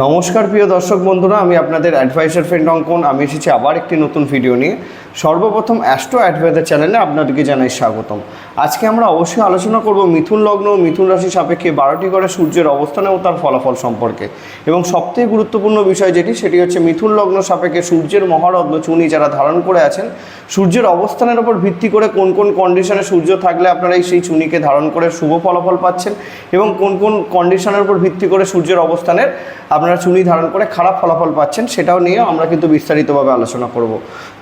নমস্কার প্রিয় দর্শক বন্ধুরা, আমি আপনাদের অ্যাডভাইসার ফ্রেন্ড অঙ্কন। আমি এসেছি আবার একটি নতুন ভিডিও নিয়ে। সর্বপ্রথম অ্যাস্ট্রো অ্যাডভাইজার চ্যানেলে আপনাদেরকে জানাই স্বাগতম। আজকে আমরা অবশ্যই আলোচনা করব মিথুন লগ্ন, মিথুন রাশি সাপেক্ষে বারোটি করে সূর্যের অবস্থান ও তার ফলাফল সম্পর্কে। এবং সবথেকে গুরুত্বপূর্ণ বিষয় যেটি, সেটি হচ্ছে মিথুন লগ্ন সাপেক্ষে সূর্যের মহারত্ন চুনি যারা ধারণ করে আছেন, সূর্যের অবস্থানের উপর ভিত্তি করে কোন কোন কন্ডিশনে সূর্য থাকলে আপনারা এই সেই চুনিকে ধারণ করে শুভ ফলাফল পাচ্ছেন এবং কোন কোন কন্ডিশনের উপর ভিত্তি করে সূর্যের অবস্থানের আপনারা চুনি ধারণ করে খারাপ ফলাফল পাচ্ছেন, সেটাও নিয়ে আমরা কিন্তু বিস্তারিতভাবে আলোচনা করব।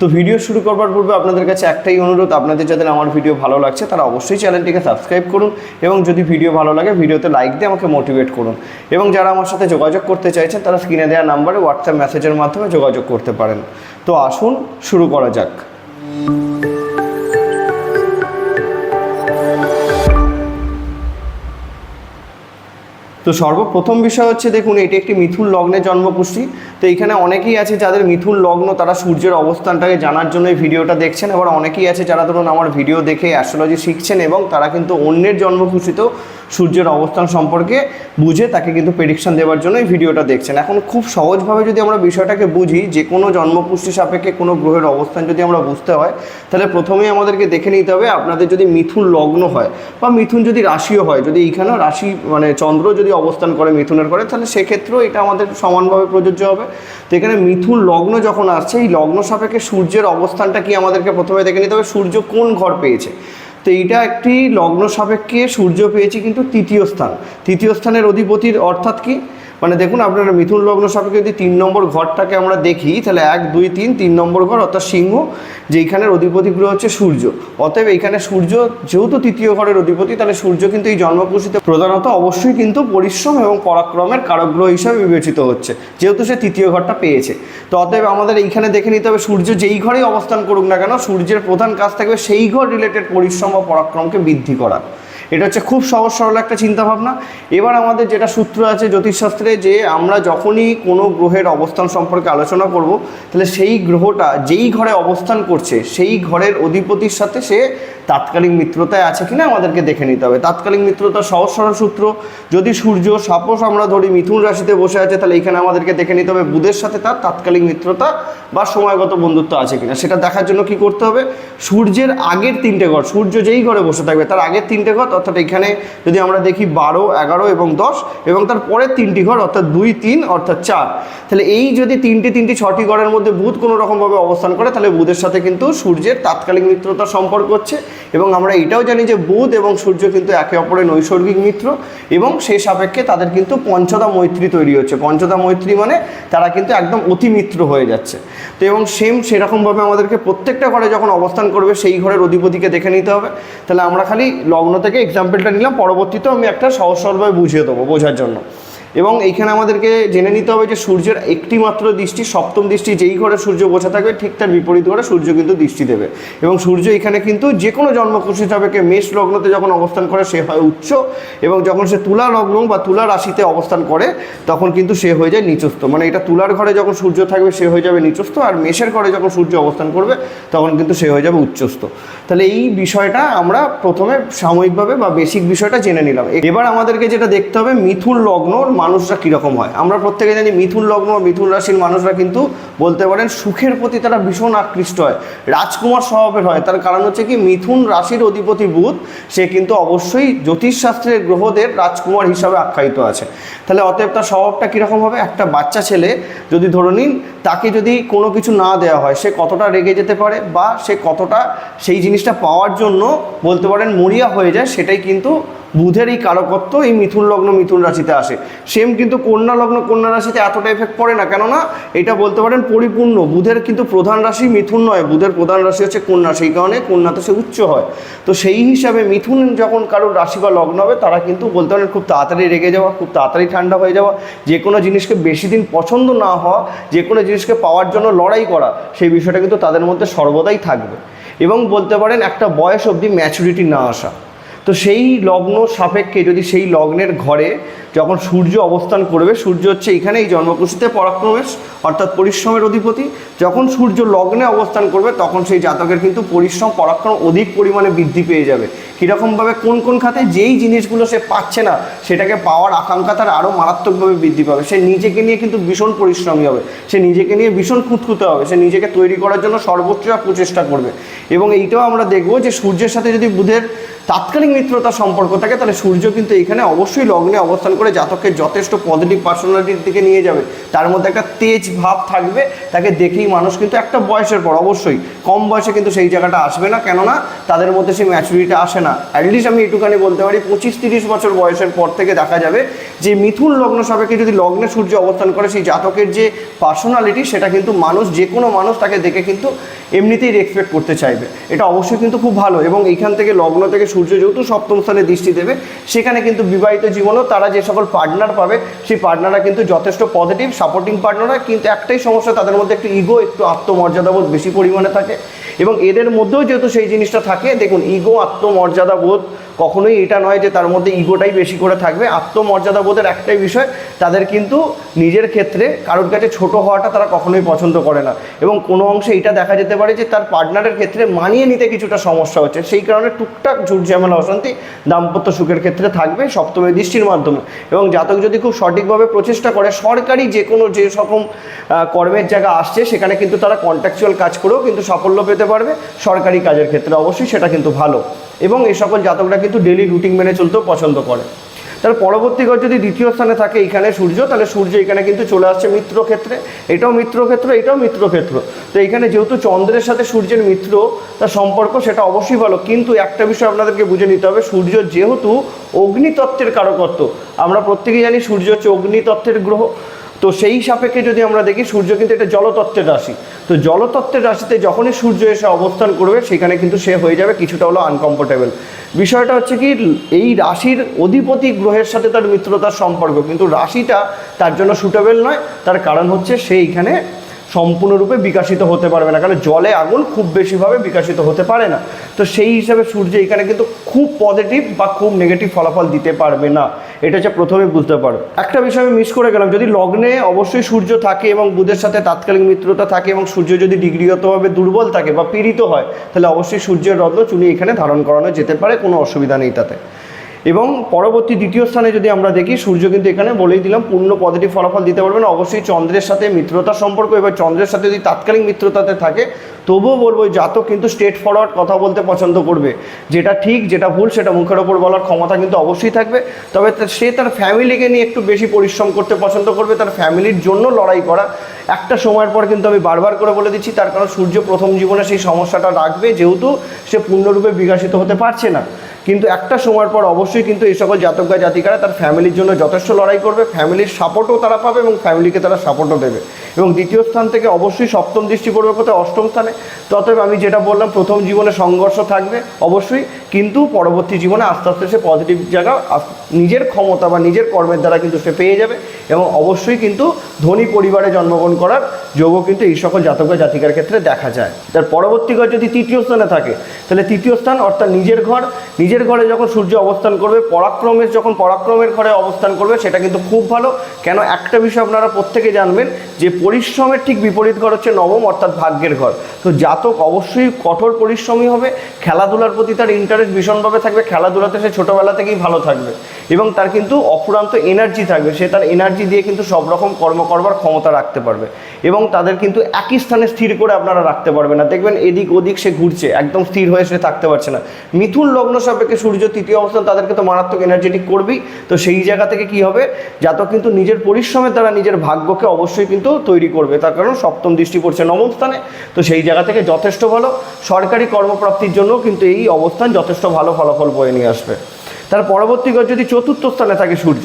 তো ভিডিও শুরু করবার পূর্বে আপনাদের কাছে একটাই অনুরোধ, আপনাদের যাদের আমার ভিডিও ভালো লাগছে, তারা অবশ্যই চ্যানেলটিকে সাবস্ক্রাইব করুন এবং যদি ভিডিও ভালো লাগে, ভিডিওতে লাইক দিয়ে আমাকে মোটিভেট করুন। এবং যারা আমার সাথে যোগাযোগ করতে চাইছেন, তারা স্ক্রিনে দেওয়া নাম্বারে হোয়াটসঅ্যাপ মেসেজের মাধ্যমে যোগাযোগ করতে পারেন। তো আসুন, শুরু করা যাক। তো সর্বপ্রথম বিষয় হচ্ছে, দেখুন, এটি একটি মিথুন লগ্নে জন্মপুষ্টি। তো এখানে অনেকেই আছে যাদের মিথুন লগ্ন, তারা সূর্যের অবস্থানটাকে জানার জন্য এই ভিডিওটা দেখছেন। আবার অনেকেই আছে যারা, ধরুন, আমার ভিডিও দেখে অ্যাস্ট্রোলজি শিখছেন এবং তারা কিন্তু অন্যের জন্মকুষ্ঠীতেও সূর্যের অবস্থান সম্পর্কে বুঝে তাকে কিন্তু প্রেডিকশন দেওয়ার জন্য এই ভিডিওটা দেখছেন। এখন খুব সহজভাবে যদি আমরা বিষয়টাকে বুঝি, যে কোনো জন্মকুষ্ঠী সাপেক্ষে কোনো গ্রহের অবস্থান যদি আমরা বুঝতে হয়, তাহলে প্রথমেই আমাদেরকে দেখে নিতে হবে আপনাদের যদি মিথুন লগ্ন হয় বা মিথুন যদি রাশিও হয়, যদি এইখানেও রাশি মানে চন্দ্র যদি অবস্থান করে মিথুনের করে তাহলে সেক্ষেত্রেও এটা আমাদের সমানভাবে প্রযোজ্য হবে। তো এখানে মিথুন লগ্ন যখন আসছে, এই লগ্ন সাপেক্ষে সূর্যের অবস্থানটা কি আমাদেরকে প্রথমে দেখে নিতে হবে? সূর্য কোন ঘর পেয়েছে? তো এইটা একটি লগ্ন সাপেক্ষে সূর্য পেয়েছে কিন্তু তৃতীয় স্থান। তৃতীয় স্থানের অধিপতির অর্থাৎ কি? মানে দেখুন, আপনারা মিথুন লগ্ন সাপেক্ষে যদি তিন নম্বর ঘরটাকে আমরা দেখি, তাহলে এক, দুই, তিন তিন নম্বর ঘর, অর্থাৎ সিংহ, যেইখানের অধিপতি গ্রহ হচ্ছে সূর্য। অতএব এইখানে সূর্য, যেহেতু তৃতীয় ঘরের অধিপতি, তাহলে সূর্য কিন্তু এই জন্মকুশিতে প্রধানত অবশ্যই কিন্তু পরিশ্রম এবং পরাক্রমের কারক গ্রহ হিসাবে বিবেচিত হচ্ছে, যেহেতু সে তৃতীয় ঘরটা পেয়েছে। তো অতএব আমাদের এইখানে দেখে নিতে হবে, সূর্য যেই ঘরেই অবস্থান করুক না কেন, সূর্যের প্রধান কাজ থাকবে সেই ঘর রিলেটেড পরিশ্রম বা পরাক্রমকে বৃদ্ধি করা এটা হচ্ছে খুব সহজ সরল একটা চিন্তাভাবনা। এবার আমাদের যেটা সূত্র আছে জ্যোতিষশাস্ত্রে যে আমরা যখনই কোনো গ্রহের অবস্থান সম্পর্কে আলোচনা করব, তাহলে সেই গ্রহটা যেই ঘরে অবস্থান করছে, সেই ঘরের অধিপতির সাথে সে তাৎকালীন মিত্রতায় আছে কিনা আমাদেরকে দেখে নিতে হবে। তাৎকালীন মিত্রতা সহজ সরল সূত্র, যদি সূর্য, সাপোজ আমরা ধরি মিথুন রাশিতে বসে আছে, তাহলে এখানে আমাদেরকে দেখে নিতে হবে বুধের সাথে তার তাৎকালিক মিত্রতা বা সময়গত বন্ধুত্ব আছে কিনা। সেটা দেখার জন্য কি করতে হবে? সূর্যের আগের তিনটে ঘর, সূর্য যেই ঘরে বসে থাকবে, তার আগের তিনটে ঘর অর্থাৎ এখানে যদি আমরা দেখি বারো, এগারো এবং দশ, এবং তার পরের তিনটি ঘর, অর্থাৎ দুই, তিন, অর্থাৎ চার। তাহলে এই যদি তিনটি তিনটি, ছটি ঘরের মধ্যে বুধ কোনো রকমভাবে অবস্থান করে, তাহলে বুধের সাথে কিন্তু সূর্যের তাৎকালিক মিত্রতার সম্পর্ক হচ্ছে, এবং আমরা এটাও জানি যে বুধ এবং সূর্য কিন্তু একে অপরের নৈসর্গিক মিত্র, এবং সেই সাপেক্ষে তাদের কিন্তু পঞ্চদা মৈত্রী তৈরি হচ্ছে। পঞ্চদা মৈত্রী মানে তারা কিন্তু একদম অতি মিত্র হয়ে যাচ্ছে। তো এবং সেম সেরকমভাবে আমাদেরকে প্রত্যেকটা ঘরে যখন অবস্থান করবে, সেই ঘরের অধিপতিকে দেখে নিতে হবে। তাহলে আমরা খালি লগ্ন থেকে এক্সাম্পলটা নিলাম পরবর্তীতে আমি একটা সহজ সরলভাবে বুঝিয়ে দেবো বোঝার জন্য। এবং এইখানে আমাদেরকে জেনে নিতে হবে যে সূর্যের একটি মাত্র দৃষ্টি, সপ্তম দৃষ্টি, যেই ঘরে সূর্য বসে থাকবে, ঠিক তার বিপরীত ঘরে সূর্য কিন্তু দৃষ্টি দেবে। এবং সূর্য এখানে কিন্তু যে কোনো জন্মকুশি সাপেক্ষে মেষ লগ্নতে যখন অবস্থান করে, সে হয় উচ্চ, এবং যখন সে তুলা লগ্ন বা তুলা রাশিতে অবস্থান করে, তখন কিন্তু সে হয়ে যায় নিচস্থ। মানে এটা তুলার ঘরে যখন সূর্য থাকবে, সে হয়ে যাবে নিচস্থ, আর মেষের ঘরে যখন সূর্য অবস্থান করবে, তখন কিন্তু সে হয়ে যাবে উচ্চস্থ। তাহলে এই বিষয়টা আমরা প্রথমে সাময়িকভাবে বা বেসিক বিষয়টা জেনে নিলাম। এবার আমাদেরকে যেটা দেখতে হবে, মিথুন লগ্নর মানুষরা কীরকম হয়। আমরা প্রত্যেকে জানি মিথুন লগ্ন মিথুন রাশির মানুষরা কিন্তু বলতে পারেন সুখের প্রতি তারা ভীষণ আকৃষ্ট হয়। রাজকুমার স্বভাবের হয়। তার কারণ হচ্ছে কি, মিথুন রাশির অধিপতি বুধ, সে কিন্তু অবশ্যই জ্যোতিষশাস্ত্রের গ্রহদের রাজকুমার হিসাবে আখ্যায়িত আছে। তাহলে অতএব তার স্বভাবটা কীরকম হবে? একটা বাচ্চা ছেলে যদি ধরে নিন, তাকে যদি কোনো কিছু না দেওয়া হয়, সে কতটা রেগে যেতে পারে বা সে কতটা সেই জিনিসটা পাওয়ার জন্য বলতে পারেন মরিয়া হয়ে যায়, সেটাই কিন্তু বুধের এই কারকত্ব এই মিথুন লগ্ন, মিথুন রাশিতে আসে। সেম কিন্তু কন্যা লগ্ন, কন্যা রাশিতে এতটা এফেক্ট পড়ে না। কেননা এটা বলতে পারেন পরিপূর্ণ। বুধের কিন্তু প্রধান রাশি মিথুন নয়। বুধের প্রধান রাশি হচ্ছে কন্যা। সেই কারণে কন্যাতে সে উচ্চ হয়। তো সেই হিসাবে মিথুন যখন কারোর রাশি বা লগ্ন হবে, তারা কিন্তু বলতে পারেন খুব তাড়াতাড়ি রেগে যাওয়া, খুব তাড়াতাড়ি ঠান্ডা হয়ে যাওয়া, যে কোনো জিনিসকে বেশি দিন পছন্দ না হওয়া, যে কোনো জিনিসকে পাওয়ার জন্য লড়াই করা, সেই বিষয়টা কিন্তু তাদের মধ্যে সর্বদাই থাকবে। এবং বলতে পারেন একটা বয়স অবধি ম্যাচুরিটি না আসা। তো সেই লগ্ন সাপেক্ষে যদি সেই লগ্নের ঘরে যখন সূর্য অবস্থান করবে, সূর্য হচ্ছে এখানে এই জন্মকুষ্ঠিতে পরাক্রমেশ অর্থাৎ পরিশ্রমের অধিপতি। যখন সূর্য লগ্নে অবস্থান করবে, তখন সেই জাতকের কিন্তু পরিশ্রম, পরাক্রম অধিক পরিমাণে বৃদ্ধি পেয়ে যাবে। কীরকমভাবে কোন কোন খাতে যেই জিনিসগুলো সে পাচ্ছে না, সেটাকে পাওয়ার আকাঙ্ক্ষা তার আরও মারাত্মকভাবে বৃদ্ধি পাবে। সে নিজেকে নিয়ে কিন্তু ভীষণ পরিশ্রমী হবে। সে নিজেকে নিয়ে ভীষণ খুঁতখুঁতে হবে। সে নিজেকে তৈরি করার জন্য সর্বোচ্চ প্রচেষ্টা করবে। এবং এইটাও আমরা দেখব যে সূর্যের সাথে যদি বুধের তাৎকালিক মিত্রতার সম্পর্ক থাকে, তাহলে সূর্য কিন্তু এখানে অবশ্যই লগ্নে অবস্থান করে জাতককে যথেষ্ট পজিটিভ পার্সোনালিটির দিকে নিয়ে যাবে। তার মধ্যে একটা তেজ ভাব থাকবে, তাকে দেখেই মানুষ কিন্তু একটা বয়সের পর, অবশ্যই। কম বয়সে কিন্তু সেই জায়গাটা আসবে না, কেননা তাদের মধ্যে সেই ম্যাচুরিটি আসে না। অ্যাটলিস্ট আমি একটুখানি বলতে পারি, পঁচিশ তিরিশ বছর বয়সের পর থেকে দেখা যাবে যে মিথুন লগ্ন সাপেক্ষে যদি লগ্নে সূর্য অবস্থান করে, সেই জাতকের যে পার্সোনালিটি সেটা কিন্তু মানুষ, যে কোনো মানুষ তাকে দেখে কিন্তু এমনিতেই রেসপেক্ট করতে চাইবে। এটা অবশ্যই কিন্তু খুব ভালো এবং এইখান থেকে লগ্ন থেকে সূর্য যেহেতু সপ্তম স্থানে দৃষ্টি দেবে, সেখানে কিন্তু বিবাহিত জীবনেও তারা যে সকল পার্টনার পাবে, সেই পার্টনাররা কিন্তু যথেষ্ট পজিটিভ সাপোর্টিং পার্টনাররা কিন্তু একটাই সমস্যা, তাদের মধ্যে একটু ইগো একটু আত্মমর্যাদাবোধ বেশি পরিমাণে থাকে। এবং এদের মধ্যেও যেহেতু সেই জিনিসটা থাকে দেখুন ইগো আত্মমর্যাদা বোধ কখনোই এটা নয় যে তার মধ্যে ইগোটাই বেশি করে থাকবে। আত্মমর্যাদা বোধের একটাই বিষয় তাদের কিন্তু নিজের ক্ষেত্রে কারোর কাছে ছোট হওয়াটা তারা কখনোই পছন্দ করে না। এবং কোনো অংশে এটা দেখা যেতে পারে যে তার পার্টনারের ক্ষেত্রে মানিয়ে নিতে কিছুটা সমস্যা হচ্ছে। সেই কারণে টুকটাক ঝুট ঝামেলা অশান্তি দাম্পত্য সুখের ক্ষেত্রে থাকবে সপ্তমী দৃষ্টির মাধ্যমে। এবং জাতক যদি খুব সঠিকভাবে প্রচেষ্টা করে সরকারি যে কোনো যে আহ, কর্মের জায়গা আসছে সেখানে কিন্তু তারা কন্ট্রাকচুয়াল কাজ করেও কিন্তু সাফল্য পেতে পারবে। সরকারি কাজের ক্ষেত্রে অবশ্যই সেটা কিন্তু ভালো। এবং এই সকল জাতকরা কিন্তু ডেলি রুটিন মেনে চলতেও পছন্দ করে। তার পরবর্তী ঘর যদি দ্বিতীয় স্থানে থাকে এখানে সূর্য, তাহলে সূর্য এখানে কিন্তু চলে আসছে মিত্র ক্ষেত্রে। এটাও মিত্র ক্ষেত্র, এটাও মিত্র ক্ষেত্র। তো এখানে যেহেতু চন্দ্রের সাথে সূর্যের মিত্র তার সম্পর্ক সেটা অবশ্যই ভালো। কিন্তু একটা বিষয় আপনাদেরকে বুঝে নিতে হবে, সূর্য যেহেতু অগ্নিতত্ত্বের কারকত্ব, আমরা প্রত্যেকেই জানি সূর্য হচ্ছে অগ্নিতত্ত্বের গ্রহ। তো সেই সাপেক্ষে যদি আমরা দেখি, সূর্য কিন্তু এটা জলতত্ত্বের রাশি। তো জলতত্ত্বের রাশিতে যখনই সূর্য এসে অবস্থান করবে, সেখানে কিন্তু সে হয়ে যাবে কিছুটা হলো আনকমফোর্টেবল বিষয়টা হচ্ছে কি, এই রাশির অধিপতি গ্রহের সাথে তার মিত্রতার সম্পর্ক। কিন্তু রাশিটা তার জন্য সুটেবল নয়, তার কারণ হচ্ছে সে এইখানে সম্পূর্ণরূপে বিকাশিত হতে পারবে না। কারণ জলে আগুন খুব বেশিভাবে বিকাশিত হতে পারে না। তো সেই হিসাবে সূর্য এখানে কিন্তু খুব পজিটিভ বা খুব নেগেটিভ ফলাফল দিতে পারবে না। এটা হচ্ছে প্রথমে বুঝতে পারো। একটা বিষয় আমি মিস করে গেলাম। যদি লগ্নে অবশ্যই সূর্য থাকে এবং বুধের সাথে তাৎকালিক মিত্রতা থাকে এবং সূর্য যদি ডিগ্রিগতভাবে দুর্বল থাকে বা পীড়িত হয়, তাহলে অবশ্যই সূর্যের রত্ন চুনি এখানে ধারণ করানো যেতে পারে। কোনো অসুবিধা নেই তাতে। এবং পরবর্তী দ্বিতীয় স্থানে যদি আমরা দেখি, সূর্য কিন্তু এখানে বলেই দিলাম, পূর্ণ পজিটিভ ফলাফল দিতে পারবে না। অবশ্যই চন্দ্রের সাথে মিত্রতা সম্পর্ক, এবার চন্দ্রের সাথে যদি তাৎকালীন মিত্রতাতে থাকে, তবুও বলব জাতক কিন্তু স্টেট ফরওয়ার্ড কথা বলতে পছন্দ করবে। যেটা ঠিক, যেটা ভুল, সেটা মুখের ওপর বলার ক্ষমতা কিন্তু অবশ্যই থাকবে। তবে সে তার ফ্যামিলিকে নিয়ে একটু বেশি পরিশ্রম করতে পছন্দ করবে, তার ফ্যামিলির জন্য লড়াই করা। একটা সময়ের পর কিন্তু আমি বারবার করে বলে দিচ্ছি, তার কারণ সূর্য প্রথম জীবনে সেই সমস্যাটা রাখবে, যেহেতু সে পূর্ণরূপে বিকাশিত হতে পারছে না। কিন্তু একটা সময়ের পর অবশ্যই কিন্তু এই সকল জাতক বা জাতিকারা তার ফ্যামিলির জন্য যথেষ্ট লড়াই করবে, ফ্যামিলির সাপোর্টও তারা পাবে এবং ফ্যামিলিকে তারা সাপোর্টও দেবে। এবং দ্বিতীয় স্থান থেকে অবশ্যই সপ্তম দৃষ্টি পড়বে কোথায়? অষ্টম স্থানে। ততএব আমি যেটা বললাম, প্রথম জীবনে সংঘর্ষ থাকবে অবশ্যই, কিন্তু পরবর্তী জীবনে আস্তে আস্তে সে পজিটিভ জায়গা নিজের ক্ষমতা বা নিজের কর্মের দ্বারা কিন্তু সে পেয়ে যাবে এবং অবশ্যই কিন্তু ধনী পরিবারে জন্মগ্রহণ করার যোগও কিন্তু এই সকল জাতক বা জাতিকার ক্ষেত্রে দেখা যায়। তার পরবর্তী ঘর যদি তৃতীয় স্থানে থাকে, তাহলে তৃতীয় স্থান অর্থাৎ নিজের ঘর, নিজের ঘরে যখন সূর্য অবস্থান করবে, পরাক্রমের যখন পরাক্রমের ঘরে অবস্থান করবে, সেটা কিন্তু খুব ভালো। কেন একটা বিষয় আপনারা প্রত্যেকে জানবেন, যে পরিশ্রমের ঠিক বিপরীত ঘর হচ্ছে নবম অর্থাৎ ভাগ্যের ঘর। তো জাতক অবশ্যই কঠোর পরিশ্রমী হবে, খেলাধুলার প্রতি তার ইন্টারেস্ট ভীষণভাবে থাকবে, খেলাধুলাতে সে ছোটোবেলা থেকেই ভালো থাকবে এবং তার কিন্তু অফুরান্ত এনার্জি থাকবে, সে তার এনার্জি দিয়ে কিন্তু সব রকম কর্ম করবার ক্ষমতা রাখতে পারবে। এবং তাদের কিন্তু একই স্থানে স্থির করে আপনারা রাখতে পারবেন না। দেখবেন এদিক ওদিক সে ঘুরছে, একদম স্থির হয়ে সে থাকতে পারছে না। মিথুন লগ্ন সাপেক্ষে সূর্য তৃতীয় অবস্থান তাদেরকে তো মারাত্মক এনার্জেটিক করবেই। তো সেই জায়গা থেকে কি হবে? জাতক কিন্তু নিজের পরিশ্রমের দ্বারা নিজের ভাগ্যকে অবশ্যই কিন্তু তৈরি করবে। তার কারণ সপ্তম দৃষ্টি পড়ছে নবম স্থানে। তো সেই জায়গা থেকে যথেষ্ট ভালো সরকারি কর্মপ্রাপ্তির জন্য কিন্তু এই অবস্থান যথেষ্ট ভালো ফলাফল বয়ে নিয়ে আসবে। তার পরবর্তী ঘর যদি চতুর্থ স্থানে থাকে সূর্য,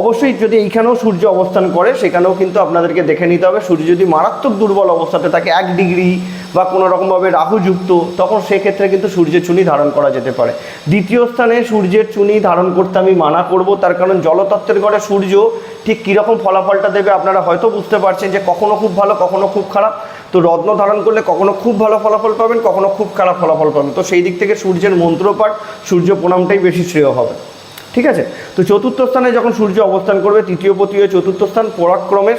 অবশ্যই যদি এইখানেও সূর্য অবস্থান করে, সেখানেও কিন্তু আপনাদেরকে দেখে নিতে হবে, সূর্য যদি মারাত্মক দুর্বল অবস্থাতে থাকে, এক ডিগ্রি বা কোনো রকমভাবে রাহুযুক্ত, তখন সেক্ষেত্রে কিন্তু সূর্যের চুনি ধারণ করা যেতে পারে। দ্বিতীয় স্থানে সূর্যের চুনি ধারণ করতে আমি মানা করব, তার কারণ জলতত্ত্বের ঘরে সূর্য ঠিক কীরকম ফলাফলটা দেবে আপনারা হয়তো বুঝতে পারছেন যে কখনো খুব ভালো, কখনো খুব খারাপ। তো রত্ন ধারণ করলে কখনো খুব ভালো ফলাফল পাবেন, কখনো খুব খারাপ ফলাফল পাবেন। তো সেই দিক থেকে সূর্যের মন্ত্রপাঠ, সূর্য প্রণামটাই বেশি শ্রেয় হবে। ঠিক আছে? তো চতুর্থ স্থানে যখন সূর্য অবস্থান করবে, তৃতীয় পতীয় চতুর্থ স্থান, পরাক্রমের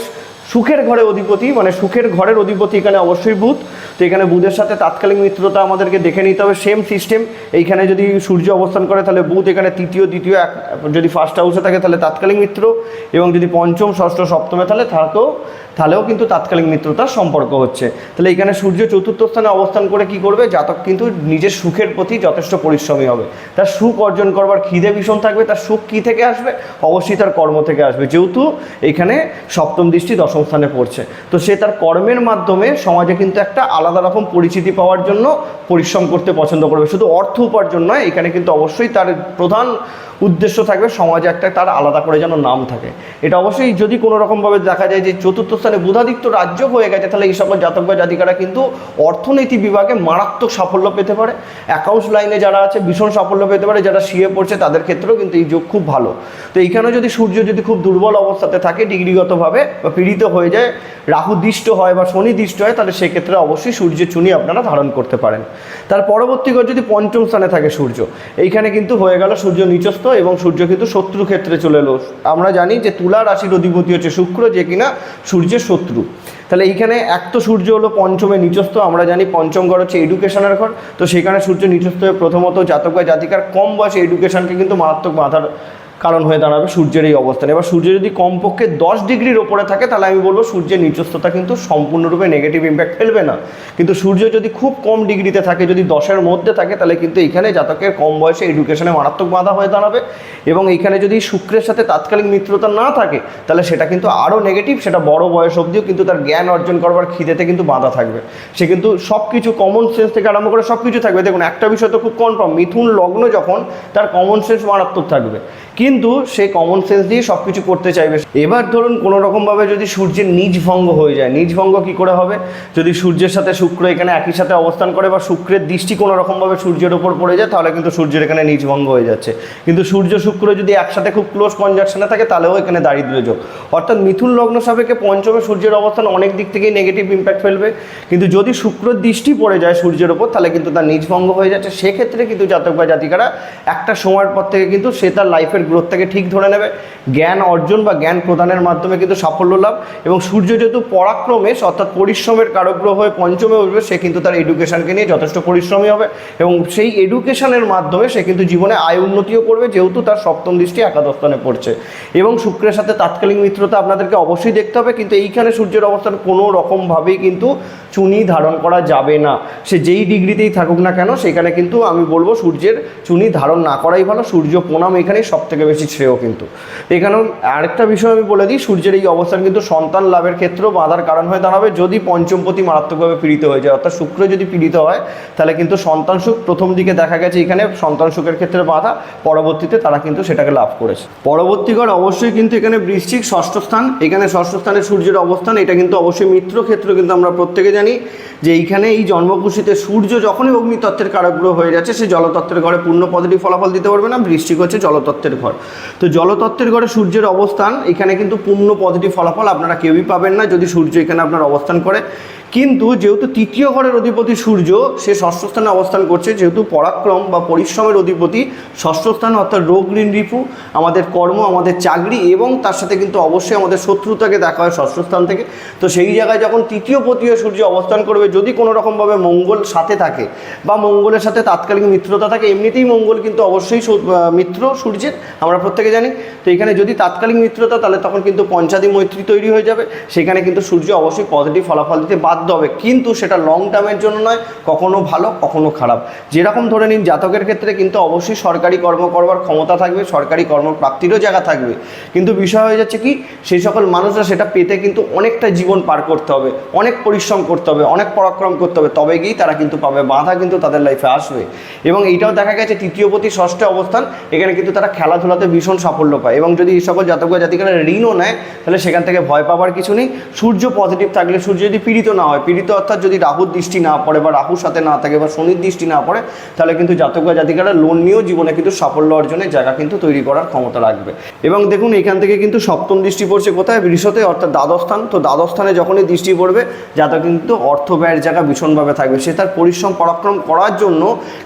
সুখের ঘরে অধিপতি মানে সুখের ঘরের অধিপতি এখানে অবশ্যই বুধ। তো এখানে বুধের সাথে তাৎকালিক মিত্রতা আমাদেরকে দেখে নিতে হবে সেম সিস্টেম এইখানে যদি সূর্য অবস্থান করে, তাহলে বুধ এখানে তৃতীয়, দ্বিতীয় এক, যদি ফার্স্ট হাউসে থাকে, তাহলে তাৎকালিক মিত্র। এবং যদি পঞ্চম, ষষ্ঠ, সপ্তমে, তাহলে থাকেও, তাহলেও কিন্তু তাৎকালিক মিত্রতার সম্পর্ক হচ্ছে। তাহলে এখানে সূর্য চতুর্থ স্থানে অবস্থান করে কি করবে? জাতক কিন্তু নিজের সুখের প্রতি যথেষ্ট পরিশ্রমী হবে। তার সুখ অর্জন করবার খিদে ভীষণ থাকবে। তার সুখ কী থেকে আসবে? অবশ্যই তার কর্ম থেকে আসবে। যেহেতু এখানে সপ্তম দৃষ্টি, দশম স্থানে পড়ছে। তো সে তার কর্মের মাধ্যমে সমাজে কিন্তু একটা আলাদা রকম পরিচিতি পাওয়ার জন্য পরিশ্রম করতে পছন্দ করবে। শুধু অর্থ উপার্জন নয়, এখানে কিন্তু অবশ্যই তার প্রধান উদ্দেশ্য থাকবে সমাজে একটা তার আলাদা করে যেন নাম থাকে। এটা অবশ্যই যদি কোনো রকমভাবে দেখা যায় যে চতুর্থ স্থানে বুধাদিত্য রাজ্য হয়ে গেছে, তাহলে এই সকল জাতক বা জাতিকারা কিন্তু অর্থনীতি বিভাগে মারাত্মক সাফল্য পেতে পারে। অ্যাকাউন্টস লাইনে যারা আছে, ভীষণ সাফল্য পেতে পারে। যারা সিএ পড়ছে, তাদের ক্ষেত্রেও কিন্তু এই যোগ খুব ভালো। তো এইখানে যদি সূর্য যদি খুব দুর্বল অবস্থাতে থাকে, ডিগ্রিগতভাবে বা পীড়িত হয়ে যায়, রাহু দৃষ্ট হয় বা শনি দৃষ্ট হয়, তাহলে সেক্ষেত্রে অবশ্যই সূর্যের চুনি আপনারা ধারণ করতে পারেন। তার পরবর্তী যদি পঞ্চম স্থানে থাকে সূর্য, এইখানে কিন্তু হয়ে গেল সূর্য নিচস্থ এবং সূর্য কিন্তু শত্রু ক্ষেত্রে চলে এলো। আমরা জানি যে তুলা রাশির অধিপতি হচ্ছে শুক্র, যে কিনা সূর্যের শত্রু। তাহলে এইখানে এক তো সূর্য হলো পঞ্চমে নিচস্থ, আমরা জানি পঞ্চম ঘর হচ্ছে এডুকেশনের ঘর। তো সেখানে সূর্য নিচস্থ হয়ে প্রথমত জাতক বা জাতিকার কম বয়সে এডুকেশনকে কিন্তু মারাত্মক বাধার কারণ হয়ে দাঁড়াবে সূর্যের এই অবস্থান। এবার সূর্য যদি কমপক্ষে দশ ডিগ্রির ওপরে থাকে, তাহলে আমি বলব সূর্যের নিচস্থতা কিন্তু সম্পূর্ণরূপে নেগেটিভ ইম্প্যাক্ট ফেলবে না। কিন্তু সূর্য যদি খুব কম ডিগ্রিতে থাকে, যদি দশের মধ্যে থাকে, তাহলে কিন্তু এইখানে জাতকের কম বয়সে এডুকেশনে মারাত্মক বাধা হয়ে দাঁড়াবে। এবং এইখানে যদি শুক্রের সাথে তাৎকালিক মিত্রতা না থাকে, তাহলে সেটা কিন্তু আরও নেগেটিভ সেটা বড় বয়স অবধিও কিন্তু তার জ্ঞান অর্জন করবার খিদেতে কিন্তু বাধা থাকবে। সে কিন্তু সব কিছু কমন সেন্স থেকে আরম্ভ করে সব কিছু থাকবে। দেখুন, একটা বিষয় তো খুব কনফার্ম মিথুন লগ্ন যখন, তার কমন সেন্স মারাত্মক থাকবে। কিন্তু সে কমন সেন্স দিয়ে সব কিছু করতে চাইবে। এবার ধরুন কোনো রকমভাবে যদি সূর্যের নিজ ভঙ্গ হয়ে যায়, নিজ ভঙ্গ কী করে হবে? যদি সূর্যের সাথে শুক্র এখানে একই সাথে অবস্থান করে বা শুক্রের দৃষ্টি কোনো রকমভাবে সূর্যের ওপর পড়ে যায়, তাহলে কিন্তু সূর্যের এখানে নিজ ভঙ্গ হয়ে যাচ্ছে। কিন্তু সূর্য শুক্র যদি একসাথে খুব ক্লোজ কনজাকশনে থাকে, তাহলেও এখানে দারিদ্র্য। যোগ অর্থাৎ মিথুন লগ্ন সাপেক্ষে পঞ্চমে সূর্যের অবস্থান অনেক দিক থেকেই নেগেটিভ ইম্প্যাক্ট ফেলবে। কিন্তু যদি শুক্রের দৃষ্টি পড়ে যায় সূর্যের ওপর তাহলে কিন্তু তার নিজ ভঙ্গ হয়ে যাচ্ছে। সেক্ষেত্রে কিন্তু জাতক বা জাতিকারা একটা সময়ের পর থেকে কিন্তু সে তার লাইফের গ্রোথটাকে ঠিক ধরে নেবে। জ্ঞান অর্জন বা জ্ঞান প্রদানের মাধ্যমে কিন্তু সাফল্য লাভ এবং সূর্য যেহেতু পরাক্রমে অর্থাৎ পরিশ্রমের কারগ্রহ হয়ে পঞ্চমে উঠবে, সে কিন্তু তার এডুকেশনকে নিয়ে যথেষ্ট পরিশ্রমী হবে এবং সেই এডুকেশনের মাধ্যমে সে কিন্তু জীবনে আয় উন্নতিও করবে, যেহেতু তার সপ্তম দৃষ্টি একাদশ পড়ছে। এবং শুক্রের সাথে তাৎকালিক মিত্রতা আপনাদেরকে অবশ্যই দেখতে হবে, কিন্তু এইখানে সূর্যের অবস্থান কোনো রকমভাবেই কিন্তু চুনি ধারণ করা যাবে না। সে যেই ডিগ্রিতেই থাকুক না কেন, সেখানে কিন্তু আমি বলব সূর্যের চুনি ধারণ না করাই ভালো। সূর্য প্রণাম এখানে সব থেকে বেশি শ্রেয় কিন্তু। এখানেও আরেকটা বিষয় আমি বলে দিই, সূর্যের এই অবস্থান কিন্তু সন্তান লাভের ক্ষেত্রেও বাধার কারণ হয়ে দাঁড়াবে যদি পঞ্চমপতি মারাত্মকভাবে পীড়িত হয়ে যায়। অর্থাৎ শুক্র যদি পীড়িত হয়, তাহলে কিন্তু সন্তান সুখ প্রথম দিকে দেখা গেছে এখানে সন্তান সুখের ক্ষেত্রে বাধা, পরবর্তীতে তারা কিন্তু সেটাকে লাভ করেছে। পরবর্তী ঘর অবশ্যই কিন্তু এখানে বৃশ্চিক ষষ্ঠ স্থান, এখানে ষষ্ঠ স্থানে সূর্যের অবস্থান, এটা কিন্তু অবশ্যই মিত্র ক্ষেত্র কিন্তু আমরা প্রত্যেকে জানি। যে এইখানে এই জন্মকুশিতে সূর্য যখনই অগ্নিতত্ত্বের কারকগ্রহ হয়ে যাচ্ছে, সে জলতত্ত্বের ঘরে পূর্ণ পদটি ফলাফল দিতে পারবে না, বৃষ্টিক হচ্ছে জলতত্ত্বের ঘর। তো জলতত্ত্বের ঘরে সূর্যের অবস্থান, এখানে কিন্তু পূর্ণ পদটি ফলাফল আপনারা কেউই পাবেন না যদি সূর্য এখানে আপনার অবস্থান করে। কিন্তু যেহেতু তৃতীয় ঘরের অধিপতি সূর্য, সে ষষ্ঠ স্থানে অবস্থান করছে, যেহেতু পরাক্রম বা পরিশ্রমের অধিপতি ষষ্ঠ স্থান, অর্থাৎ রোগ ঋণ রিপু আমাদের কর্ম, আমাদের চাকরি এবং তার সাথে কিন্তু অবশ্যই আমাদের শত্রুতাকে দেখা হয় ষষ্ঠ স্থান থেকে। তো সেই জায়গায় যখন তৃতীয় পতীয় সূর্য অবস্থান করবে যদি কোনো রকমভাবে মঙ্গল সাথে থাকে বা মঙ্গলের সাথে তাৎকালিক মিত্রতা থাকে, এমনিতেই মঙ্গল কিন্তু অবশ্যই মিত্র, সূর্যের, আমরা প্রত্যেকে জানি। তো এখানে যদি তাৎকালিক মিত্রতা, তাহলে তখন কিন্তু পঞ্চাদি মৈত্রী তৈরি হয়ে যাবে। সেখানে কিন্তু সূর্য অবশ্যই পজিটিভ ফলাফল দিতে বাধ্য হবে। কিন্তু সেটা লং টার্মের জন্য নয়, কখনো ভালো, কখনো খারাপ। যেরকম ধরে নিন, জাতকের ক্ষেত্রে কিন্তু অবশ্যই সরকারি কর্ম করবার ক্ষমতা থাকবে, সরকারি কর্মপ্রাপ্তিরও জায়গা থাকবে। কিন্তু বিষয় হয়ে যাচ্ছে কি, সেই সকল মানুষরা সেটা পেতে কিন্তু অনেকটা জীবন পার করতে হবে, অনেক পরিশ্রম করতে হবে, অনেক পরাক্রম করতে হবে। তবে গিয়েই তারা কিন্তু পাবে, বাধা কিন্তু তাদের লাইফে আসবে। এবং এইটাও দেখা গেছে তৃতীয় প্রতি ষষ্ঠে অবস্থান, এখানে কিন্তু তারা খেলাধুলাতে ভীষণ সাফল্য পায়। এবং যদি এই সকল জাতক জাতিকারা ঋণও নেয়, তাহলে সেখান থেকে ভয় পাওয়ার কিছু নেই। সূর্য পজিটিভ থাকলে, সূর্য যদি পীড়িত না হয়, পীড়িত অর্থাৎ যদি রাহুর দৃষ্টি না পড়ে বা রাহুর সাথে না থাকে বা শনির দৃষ্টি না পড়ে, তাহলে কিন্তু জাতক জাতিকারা লোন নিয়েও জীবনে কিন্তু সাফল্য অর্জনের জায়গা কিন্তু তৈরি করার ক্ষমতা রাখবে। এবং দেখুন, এখান থেকে কিন্তু সপ্তম দৃষ্টি পড়ছে কোথায়? বৃষতে অর্থাৎ দ্বাদশ স্থান। তো দ্বাদশ স্থানে যখনই দৃষ্টি পড়বে, জাতক কিন্তু অর্থ ব্যয়ের জায়গা ভীষণভাবে থাকবে। সে তার পরিশ্রম পরাক্রম করার জন্য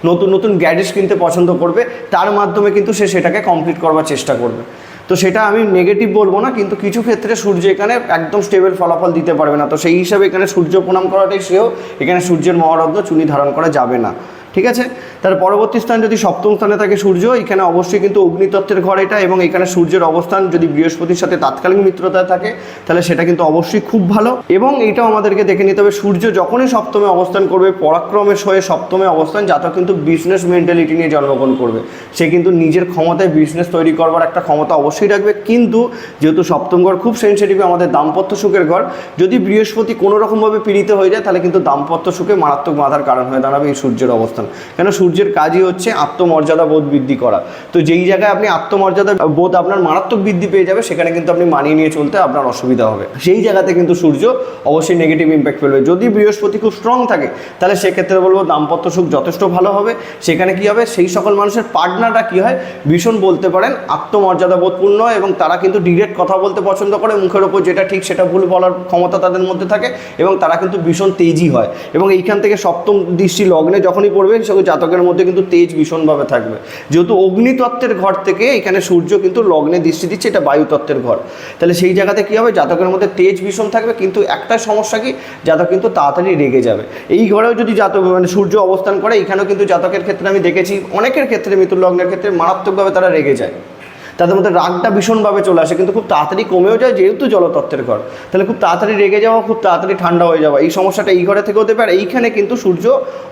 নতুন নতুন গ্যাডেটস কিনতে পছন্দ করবে। তার মাধ্যমে কিন্তু সে সেটাকে কমপ্লিট করবার চেষ্টা করবে। তো সেটা আমি নেগেটিভ বলব না, কিন্তু কিছু ক্ষেত্রে সূর্য এখানে একদম স্টেবল ফলাফল দিতে পারবে না। তো সেই হিসাবে এখানে সূর্য প্রণাম করাটাই সেও এখানে সূর্যের মহারত্ন চুনি ধারণ করা যাবে না। ঠিক আছে? তার পরবর্তী স্থান যদি সপ্তম স্থানে থাকে সূর্য, এখানে অবশ্যই কিন্তু অগ্নিতত্ত্বের ঘর এটা এবং এখানে সূর্যের অবস্থান যদি বৃহস্পতির সাথে তাৎকালীন মিত্রতায় থাকে, তাহলে সেটা কিন্তু অবশ্যই খুব ভালো। এবং এটাও আমাদেরকে দেখে নিতে হবে, সূর্য যখনই সপ্তমে অবস্থান করবে, পরাক্রমের সয়ে সপ্তমে অবস্থান যাতে কিন্তু বিজনেস মেন্টালিটি নিয়ে জন্মগ্রহণ করবে। সে কিন্তু নিজের ক্ষমতায় বিজনেস তৈরি করবার একটা ক্ষমতা অবশ্যই রাখবে। কিন্তু যেহেতু সপ্তম ঘর খুব সেন্সিটিভ আমাদের দাম্পত্য সুখের ঘর, যদি বৃহস্পতি কোনো রকমভাবে পীড়িত হয়ে যায়, তাহলে কিন্তু দাম্পত্য সুখে মারাত্মক বাধার কারণ হয়ে দাঁড়াবে এই সূর্যের অবস্থান। কেন? সূর্যের কাজই হচ্ছে আত্মমর্যাদা বোধ বৃদ্ধি করা। তো যেই জায়গায় আপনি আত্মমর্যাদা বোধ আপনার মারাত্মক বৃদ্ধি পেয়ে যাবে, সেখানে কিন্তু আপনি মানিয়ে নিয়ে চলতে আপনার অসুবিধা হবে। সেই জায়গাতে কিন্তু সূর্য অবশ্যই নেগেটিভ ইম্প্যাক্ট ফেলবে। যদি বৃহস্পতি খুব স্ট্রং থাকে, তাহলে সেক্ষেত্রে বলব দাম্পত্য সুখ যথেষ্ট ভালো হবে। সেখানে কি হবে? সেই সকল মানুষের পার্টনাররা কি হয়? ভীষণ বলতে পারেন আত্মমর্যাদা বোধপূর্ণ এবং তারা কিন্তু ডিরেক্ট কথা বলতে পছন্দ করে, মুখের ওপর যেটা ঠিক সেটা ভুল বলার ক্ষমতা তাদের মধ্যে থাকে এবং তারা কিন্তু ভীষণ তেজি হয়। এবং এইখান থেকে সপ্তম দৃষ্টি লগ্নে যখনই পড়বে সে জাতকের মধ্যে কিন্তু তেজ ভীষণভাবে থাকবে। যেহেতু অগ্নিতত্ত্বের ঘর থেকে এখানে সূর্য কিন্তু লগ্নে দৃষ্টি দিচ্ছে, এটা বায়ুতত্ত্বের ঘর। তাহলে সেই জায়গাতে কী হবে? জাতকের মধ্যে তেজ ভীষণ থাকবে, কিন্তু একটা সমস্যা কি? জাতক কিন্তু তাড়াতাড়ি রেগে যাবে। এই ঘরেও যদি জাতক মানে সূর্য অবস্থান করে, এখানেও কিন্তু জাতকের ক্ষেত্রে আমি দেখেছি, অনেকের ক্ষেত্রে মৃত্যুর লগ্নের ক্ষেত্রে মারাত্মকভাবে তারা রেগে যায়। তাদের মধ্যে রাগটা ভীষণভাবে চলে আসে, কিন্তু খুব তাড়াতাড়ি কমেও যায় যেহেতু জলতত্ত্বের ঘর। তাহলে খুব তাড়াতাড়ি রেগে যাওয়া, খুব তাড়াতাড়ি ঠান্ডা হয়ে যাওয়া। এই সমস্যাটা এই ঘরে থেকে হতে পারে, এইখানে কিন্তু সূর্য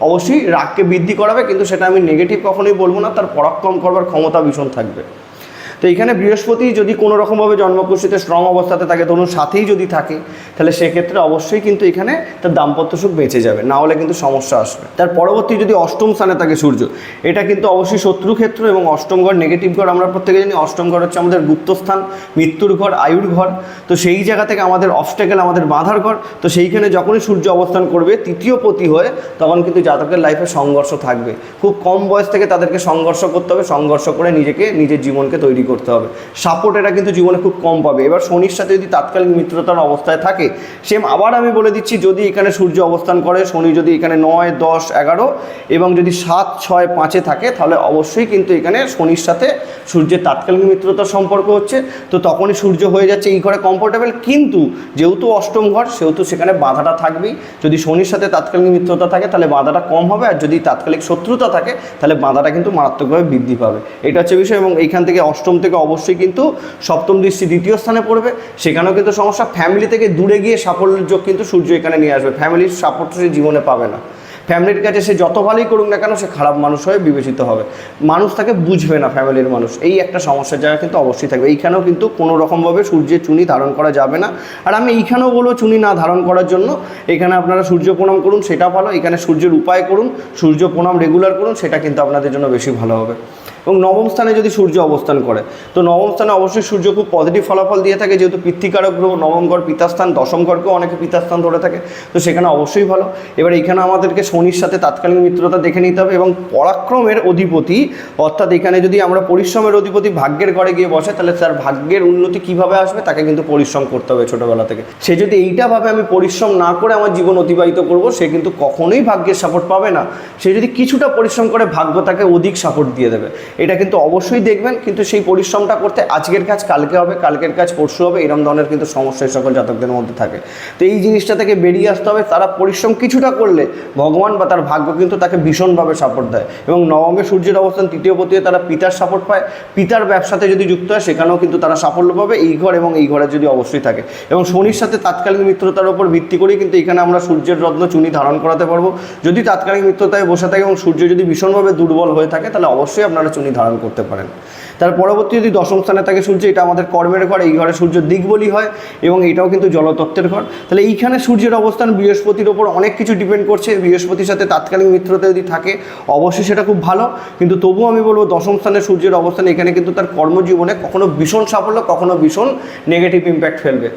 অবশ্যই রাগকে বৃদ্ধি করাবে, কিন্তু সেটা আমি নেগেটিভ কখনোই বলব না, তার পরাক্রম করবার ক্ষমতা ভীষণ থাকবে। তো এখানে বৃহস্পতি যদি কোনো রকমভাবে জন্মকুষ্ঠিতে স্ট্রং অবস্থাতে থাকে, ধরুন সাথেই যদি থাকে, তাহলে সেক্ষেত্রে অবশ্যই কিন্তু এখানে তার দাম্পত্য সুখ বেঁচে যাবে, না হলে কিন্তু সমস্যা আসবে। তার পরবর্তী যদি অষ্টম স্থানে থাকে সূর্য, এটা কিন্তু অবশ্যই শত্রু ক্ষেত্র এবং অষ্টম ঘর নেগেটিভ ঘর, আমরা প্রত্যেকে জানি অষ্টম ঘর হচ্ছে আমাদের গুপ্তস্থান মৃত্যুর ঘর, আয়ুর ঘর। তো সেই জায়গা থেকে আমাদের অবস্টেকেল আমাদের বাঁধার ঘর। তো সেইখানে যখনই সূর্য অবস্থান করবে, তৃতীয় পতি হয়ে তখন কিন্তু জাতকের লাইফে সংঘর্ষ থাকবে। খুব কম বয়স থেকে তাদেরকে সংঘর্ষ করতে হবে, সংঘর্ষ করে নিজেকে, নিজের জীবনকে তৈরি করতে হবে। সাপোর্ট এটা কিন্তু জীবনে খুব কম পাবে। এবার শনির সাথে যদি তাৎকালিক মিত্রতার অবস্থায় থাকে সেম আবার আমি বলে দিচ্ছি, যদি এখানে সূর্য অবস্থান করে, শনি যদি এখানে নয়, দশ, এগারো এবং যদি সাত, ছয়, পাঁচে থাকে, তাহলে অবশ্যই কিন্তু এখানে শনির সাথে সূর্যের তাৎকালিক মিত্রতার সম্পর্ক হচ্ছে। তো তখনই সূর্য হয়ে যাচ্ছে এই ঘরে কমফোর্টেবল কিন্তু যেহেতু অষ্টম ঘর, সেহেতু সেখানে বাধাটা থাকবেই। যদি শনির সাথে তাৎকালিক মিত্রতা থাকে, তাহলে বাধাটা কম হবে। আর যদি তাৎকালিক শত্রুতা থাকে, তাহলে বাধাটা কিন্তু মারাত্মকভাবে বৃদ্ধি পাবে। এটা হচ্ছে বিষয় এবং এইখান থেকে অষ্টম থেকে অবশ্যই কিন্তু সপ্তম দৃষ্টি দ্বিতীয় স্থানে পড়বে। সেখানেও কিন্তু সমস্যা। ফ্যামিলি থেকে দূরে গিয়ে সাফল্যের যোগ কিন্তু সূর্য এখানে নিয়ে আসবে। ফ্যামিলির সাপোর্ট সে জীবনে পাবে না। ফ্যামিলির কাছে সে যত ভালোই করুক না কেন, সে খারাপ মানুষ হয়ে বিবেচিত হবে। মানুষ তাকে বুঝবে না ফ্যামিলির মানুষ। এই একটা সমস্যার জায়গা কিন্তু অবশ্যই থাকবে। এইখানেও কিন্তু কোনো রকমভাবে সূর্যের চুনি ধারণ করা যাবে না। আর আমি এইখানেও বলব চুনি না ধারণ করার জন্য। এখানে আপনারা সূর্য প্রণাম করুন, সেটা ভালো। এখানে সূর্যের উপায় করুন, সূর্য প্রণাম রেগুলার করুন, সেটা কিন্তু আপনাদের জন্য বেশি ভালো হবে। এবং নবম স্থানে যদি সূর্য অবস্থান করে, তো নবম স্থানে অবশ্যই সূর্য খুব পজিটিভ ফলাফল দিয়ে থাকে, যেহেতু পিতৃকারক গ্রহ, নবম ঘর পিতাস্থান, দশম ঘরকেও অনেকে পিতাস্থান ধরে থাকে, তো সেখানে অবশ্যই ভালো। এবার এখানে আমাদেরকে শনির সাথে তাৎকালীন মিত্রতা দেখে নিতে হবে এবং পরাক্রমের অধিপতি, অর্থাৎ এখানে যদি আমরা পরিশ্রমের অধিপতি ভাগ্যের ঘরে গিয়ে বসে, তাহলে তার ভাগ্যের উন্নতি কীভাবে আসবে, তাকে কিন্তু পরিশ্রম করতে হবে ছোটোবেলা থেকে। সে যদি এইটা ভাবে, আমি পরিশ্রম না করে আমার জীবন অতিবাহিত করব, সে কিন্তু কখনোই ভাগ্যের সাপোর্ট পাবে না। সে যদি কিছুটা পরিশ্রম করে, ভাগ্য তাকে অধিক সাপোর্ট দিয়ে দেবে। এটা কিন্তু অবশ্যই দেখবেন, কিন্তু সেই পরিশ্রমটা করতে আজকের কাজ, কালকে হবে, কালকের কাজ, পরশু হবে, এরম ধরনের কিন্তু সমস্যা সকল জাতকদের মধ্যে থাকে। তো এই জিনিসটা থেকে বেরিয়ে আসতে হবে, তারা পরিশ্রম কিছুটা করলে ভগবান বা তার ভাগ্য কিন্তু তাকে ভীষণভাবে সাপোর্ট দেয়। এবং নবমে সূর্যের অবস্থান তৃতীয় পতিতে তারা পিতার সাপোর্ট পায়। পিতার ব্যবসাতে যদি যুক্ত হয়, সেখানেও কিন্তু তারা সাফল্য পাবে, এই ঘর এবং এই ঘরে যদি অবশ্যই থাকে। এবং শনির সাথে তাৎকালিক মিত্রতার উপর ভিত্তি করেই কিন্তু এখানে আমরা সূর্যের রত্ন চুনি ধারণ করাতে পারব। যদি তাৎকালিক মিত্রতায় বসে থাকে এবং সূর্য যদি ভীষণভাবে দুর্বল হয়ে থাকে, তাহলে অবশ্যই আপনারা চুনি ধারণ করতে পারেন। তার পরবর্তী যদি দশম স্থানে থাকে সূর্য, এটা আমাদের কর্মের ঘর, এই ঘরে সূর্য দিক বলি হয় এবং এটাও কিন্তু জলতত্ত্বের ঘর। তাহলে এইখানে সূর্যের অবস্থান বৃহস্পতির ওপর অনেক কিছু ডিপেন্ড করছে। বৃহস্পতির সাথে তাৎকালিক মিত্রতা যদি থাকে, অবশ্যই সেটা খুব ভালো। কিন্তু তবুও আমি বলব দশম স্থানে সূর্যের অবস্থান, এখানে কিন্তু তার কর্মজীবনে কখনো ভীষণ সাফল্য, কখনো ভীষণ নেগেটিভ ইম্প্যাক্ট ফেলবে।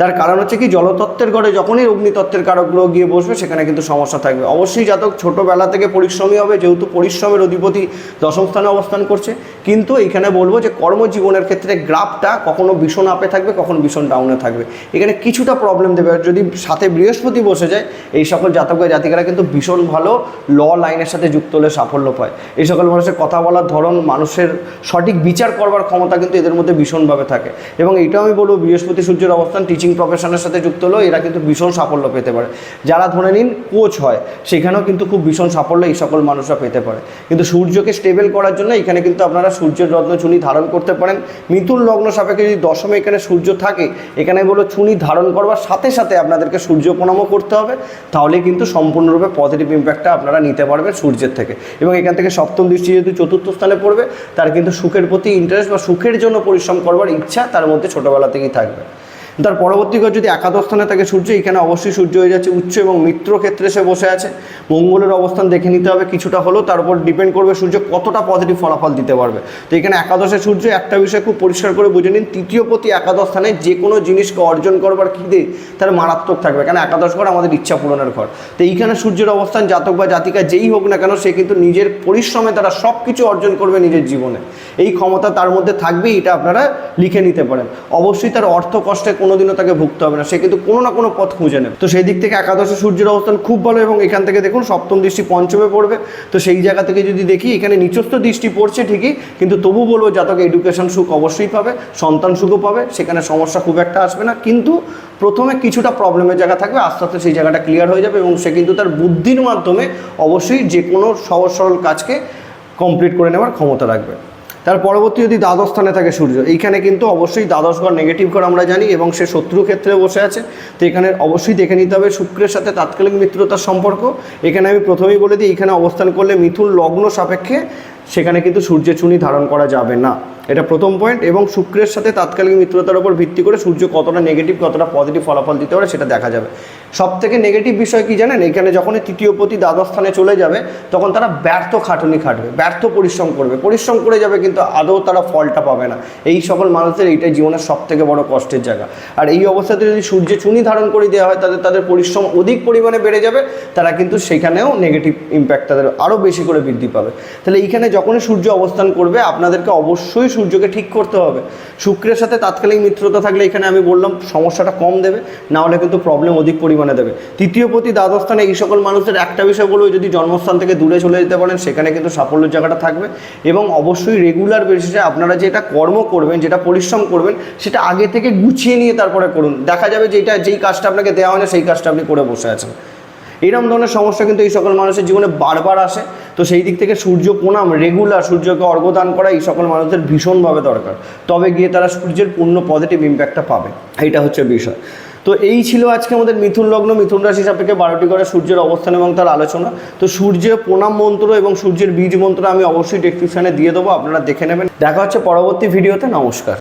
তার কারণ হচ্ছে কি, জলতত্ত্বের ঘরে যখনই অগ্নিতত্ত্বের কারকগুলো গিয়ে বসবে, সেখানে কিন্তু সমস্যা থাকবে। অবশ্যই জাতক ছোটোবেলা থেকে পরিশ্রমী হবে, যেহেতু পরিশ্রমের অধিপতি দশম স্থানে অবস্থান করছে। কিন্তু এখানে বলব যে কর্মজীবনের ক্ষেত্রে গ্রাফটা কখনো ভীষণ আপে থাকবে, কখনো ভীষণ ডাউনে থাকবে। এখানে কিছুটা প্রবলেম দেবে। যদি সাথে বৃহস্পতি বসে যায়, এই সকল জাতক জাতিকারা কিন্তু ভীষণ ভালো ল লাইনের সাথে যুক্ত হলে সাফল্য পায়। এই সকল মানুষের কথা বলার ধরন, মানুষের সঠিক বিচার করবার ক্ষমতা কিন্তু এদের মধ্যে ভীষণভাবে থাকে। এবং এটাও আমি বলব, বৃহস্পতি সূর্যের অবস্থান টিচিং প্রফেশনের সাথে যুক্ত হলেও এরা কিন্তু ভীষণ সাফল্য পেতে পারে। যারা ধরে নিন কোচ হয়, সেখানেও কিন্তু খুব ভীষণ সাফল্য এই সকল মানুষরা পেতে পারে। কিন্তু সূর্যকে স্টেবল করার জন্য এখানে কিন্তু আপনারা সূর্যের রত্ন চুনি ধারণ করতে পারেন। মিথুন লগ্ন সাপেক্ষে যদি দশমে এখানে সূর্য থাকে, এখানে বলো চুনি ধারণ করবার সাথে সাথে আপনাদেরকে সূর্য প্রণামও করতে হবে। তাহলে কিন্তু সম্পূর্ণরূপে পজিটিভ ইম্প্যাক্টটা আপনারা নিতে পারবেন সূর্যের থেকে। এবং এখান থেকে সপ্তম দৃষ্টি যেহেতু চতুর্থ স্থানে পড়বে, তার কিন্তু সুখের প্রতি ইন্টারেস্ট বা সুখের জন্য পরিশ্রম করবার ইচ্ছা তার মধ্যে ছোটোবেলা থেকেই থাকবে। তার পরবর্তী যদি একাদশ স্থানে থাকে সূর্য, এখানে অবশ্যই সূর্য হয়ে যাচ্ছে উচ্চ এবং মিত্র ক্ষেত্রে সে বসে আছে। মঙ্গলের অবস্থান দেখে নিতে হবে, কিছুটা হলেও তার উপর ডিপেন্ড করবে সূর্য কতটা পজিটিভ ফলাফল দিতে পারবে। তো এখানে একাদশে সূর্য, একটা বিষয় খুব পরিষ্কার করে বুঝে নিন, তৃতীয় প্রতি একাদশ স্থানে যে কোনো জিনিসকে অর্জন করবার খিদে তার মারাত্মক থাকবে কারণ একাদশ ঘর আমাদের ইচ্ছা পূরণের ঘর। তো এইখানে সূর্যের অবস্থান, জাতক বা জাতিকা যেই হোক না কেন সে কিন্তু নিজের পরিশ্রমে তারা সব কিছু অর্জন করবে নিজের জীবনে। এই ক্ষমতা তার মধ্যে থাকবে এটা আপনারা লিখে নিতে পারেন। অবশ্যই তার অর্থ কষ্টে কোনোদিনও তাকে ভুগতে হবে না। সে কিন্তু কোনো না কোনো পথ খুঁজে নেবে। তো সেই দিক থেকে একাদশে সূর্যের অবস্থান খুব ভালো এবং এখান থেকে দেখুন সপ্তম দৃষ্টি পঞ্চমে পড়বে। তো সেই জায়গা থেকে যদি দেখি, এখানে নিচস্থ দৃষ্টি পড়ছে ঠিকই, কিন্তু তবু বলব জাতক এডুকেশন সুখ অবশ্যই পাবে, সন্তান সুখও পাবে, সেখানে সমস্যা খুব একটা আসবে না। কিন্তু প্রথমে কিছুটা প্রবলেমের জায়গা থাকবে, আস্তে আস্তে সেই জায়গাটা ক্লিয়ার হয়ে যাবে এবং সে কিন্তু তার বুদ্ধির মাধ্যমে অবশ্যই যে কোনো সহজ সরল কাজকে কমপ্লিট করে নেওয়ার ক্ষমতা রাখবে। তার পরবর্তী যদি দ্বাদশ স্থানে থাকে সূর্য, এইখানে কিন্তু অবশ্যই দ্বাদশ ঘর নেগেটিভ ঘর আমরা জানি এবং সে শত্রু ক্ষেত্রে বসে আছে। তো এখানে অবশ্যই দেখে নিতে হবে শুক্রের সাথে তাৎকালিক মিত্রতার সম্পর্ক। এখানে আমি প্রথমেই বলে দিই এখানে অবস্থান করলে মিথুন লগ্ন সাপেক্ষে সেখানে কিন্তু সূর্যের চুনি ধারণ করা যাবে না। এটা প্রথম পয়েন্ট এবং শুক্রের সাথে তাৎকালিক মিত্রতার উপর ভিত্তি করে সূর্য কতটা নেগেটিভ কতটা পজিটিভ ফলাফল দিতে পারে সেটা দেখা যাবে। সব থেকে নেগেটিভ বিষয় কি জানেন? এখানে যখনই তৃতীয় প্রতি দ্বাদশ স্থানে চলে যাবে, তখন তারা ব্যর্থ খাটুনি খাটবে, ব্যর্থ পরিশ্রম করবে। পরিশ্রম করে যাবে কিন্তু আদৌ তারা ফলটা পাবে না। এই সকল মানুষদের এইটাই জীবনের সব থেকে বড় কষ্টের জায়গা। আর এই অবস্থাতে যদি সূর্যে চুনি ধারণ করে দেওয়া হয় তাদের তাদের পরিশ্রম অধিক পরিমাণে বেড়ে যাবে, তারা কিন্তু সেখানেও নেগেটিভ ইম্প্যাক্ট তাদের আরও বেশি করে বৃদ্ধি পাবে। তাহলে এইখানে যখনই সূর্য অবস্থান করবে, আপনাদেরকে অবশ্যই সূর্যকে ঠিক করতে হবে। শুক্রের সাথে তাৎকালিক মিত্রতা থাকলে এখানে আমি বললাম, সমস্যাটা কম দেবে, না হলে কিন্তু প্রবলেম অধিক পরিমাণে দেবে। তৃতীয় প্রতি দ্বাদশ স্থানে এই সকল মানুষদের একটা বিষয় বলব, যদি জন্মস্থান থেকে দূরে চলে যেতে পারেন, সেখানে কিন্তু সাফল্যের জায়গাটা থাকবে। এবং অবশ্যই রেগুলার বেসিসে আপনারা যেটা কর্ম করবেন, যেটা পরিশ্রম করবেন, সেটা আগে থেকে গুছিয়ে নিয়ে তারপরে করুন। দেখা যাবে যে এটা যেই কাজটা আপনাকে দেওয়া হয় না, সেই কাজটা আপনি করে বসে আছেন। এইরকম ধরনের সমস্যা কিন্তু এই সকল মানুষের জীবনে বারবার আসে। তো সেই দিক থেকে সূর্য প্রণাম রেগুলার সূর্যকে অর্ঘ্যদান করা এই সকল মানুষদের ভীষণভাবে দরকার। তবে গিয়ে তারা সূর্যের পূর্ণ পজিটিভ ইম্প্যাক্টটা পাবে। এইটা হচ্ছে বিষয়। তো এই ছিল আজকে আমাদের মিথুন লগ্ন। মিথুন রাশি সাপেক্ষে বারোটি করে সূর্যের অবস্থান এবং তার আলোচনা। তো সূর্যের প্রণাম মন্ত্র এবং সূর্যের বীজ মন্ত্র আমি অবশ্যই ডেসক্রিপশানে দিয়ে দেবো, আপনারা দেখে নেবেন। দেখা হচ্ছে পরবর্তী ভিডিওতে নমস্কার।